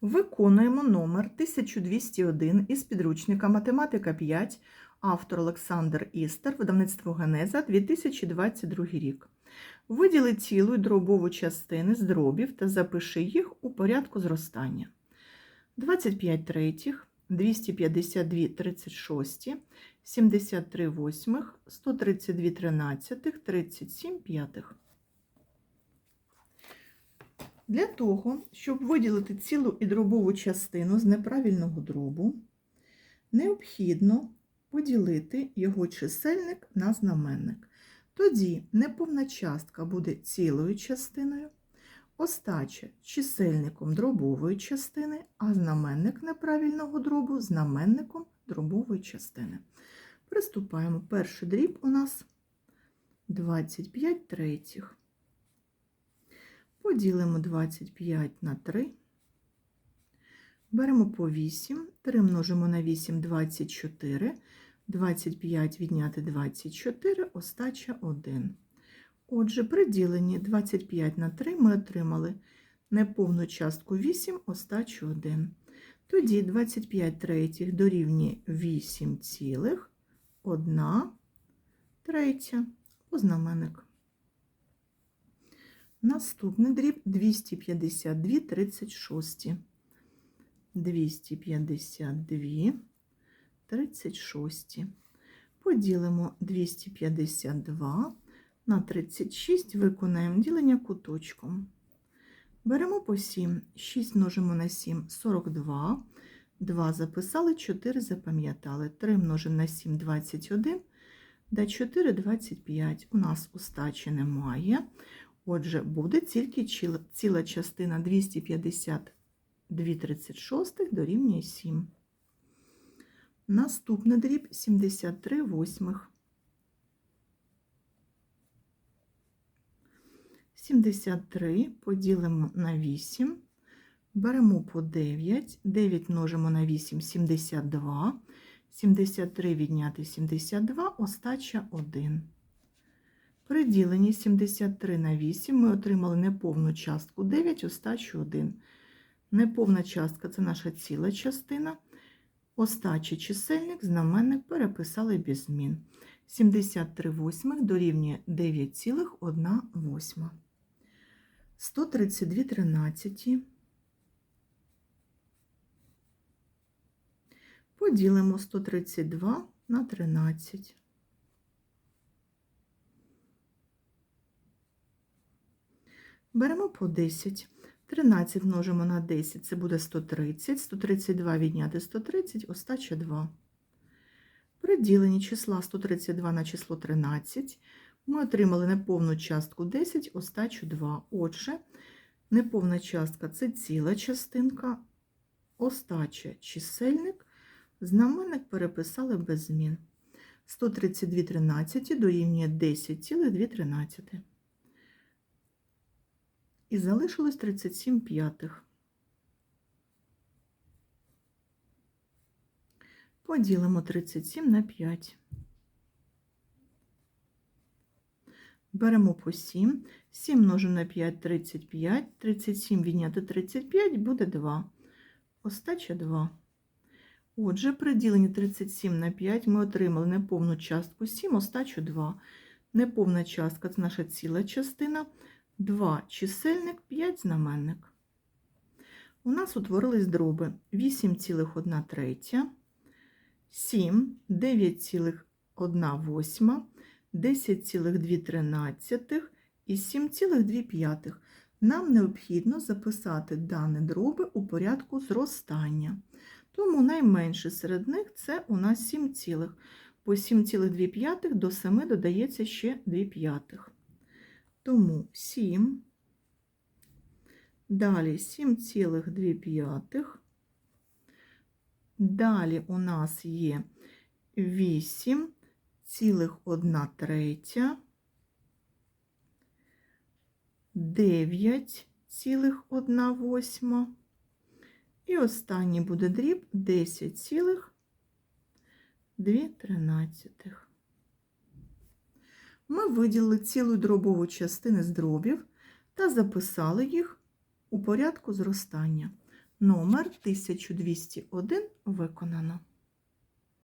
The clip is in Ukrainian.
Виконуємо номер 1201 із підручника Математика 5, автор Олександр Істер, видавництво Генеза, 2022 рік. Виділи цілу і дробову частини з дробів та запиши їх у порядку зростання. 25 третіх, 252 36, 73 восьмих, 132 тринадцятих, 37 п'ятих. Для того, щоб виділити цілу і дробову частину з неправильного дробу, необхідно поділити його чисельник на знаменник. Тоді неповна частка буде цілою частиною, остача чисельником дробової частини, а знаменник неправильного дробу знаменником дробової частини. Приступаємо. Перший дріб у нас 25 третіх. Поділимо 25 на 3. Беремо по 8, 3 множимо на 8 24, 25 відняти 24, остача 1. Отже, при діленні 25 на 3 ми отримали неповну частку 8, остачу 1. Тоді 25 третіх дорівнює 8 цілих, 1 третя у. Наступний дріб 252 36. 252 36. Поділимо 252 на 36, виконаємо ділення куточком. Беремо по 7, 6 множимо на 7 42. 2 записали, 4 запам'ятали. 3 множимо на 7 21, да 4 25. У нас устачі немає. Отже, буде тільки ціла частина 252 36 дорівнює 7. Наступний дріб 73 восьмих. 73 поділимо на 8, беремо по 9, 9 множимо на 8 72, 73 відняти 72, остача 1. При діленні 73 на 8 ми отримали неповну частку 9, остачу 1. Неповна частка це наша ціла частина. Остачий чисельник, знаменник переписали без змін. 73 восьмих дорівнює 9,1 восьма. 132 тринадцяті. Поділимо 132 на 13. Беремо по 10. 13 множимо на 10, це буде 130. 132 відняти 130, остача 2. При діленні числа 132 на число 13 ми отримали неповну частку 10, остачу 2. Отже, неповна частка це ціла частинка, остача чисельник, знаменник переписали без змін. 132 13 дорівнює 10,2 і залишилось 37 п'ятих. Поділимо 37 на 5. Беремо по 7. 7 множимо на 5 35. 37 відняти 35 буде 2. Остача 2. Отже, при діленні 37 на 5 ми отримали неповну частку 7, остачу 2. Неповна частка це наша ціла частина. 2 чисельник, 5 знаменник. У нас утворились дроби 8,1 третя, 7, 9,1 восьма, 10,2 тринадцятих і 7,2 п'ятих. Нам необхідно записати дані дроби у порядку зростання. Тому найменше серед них це у нас 7, цілих. по 7,2 до 7 додається ще 2 п'ятих. Тому 7, далі 7,2. Далі у нас є 8,1 третя, 9,1 восьма. І останній буде дріб 10,2 тринадцятих. Ми виділили цілу дробову частини з дробів та записали їх у порядку зростання. Номер 1201 виконано.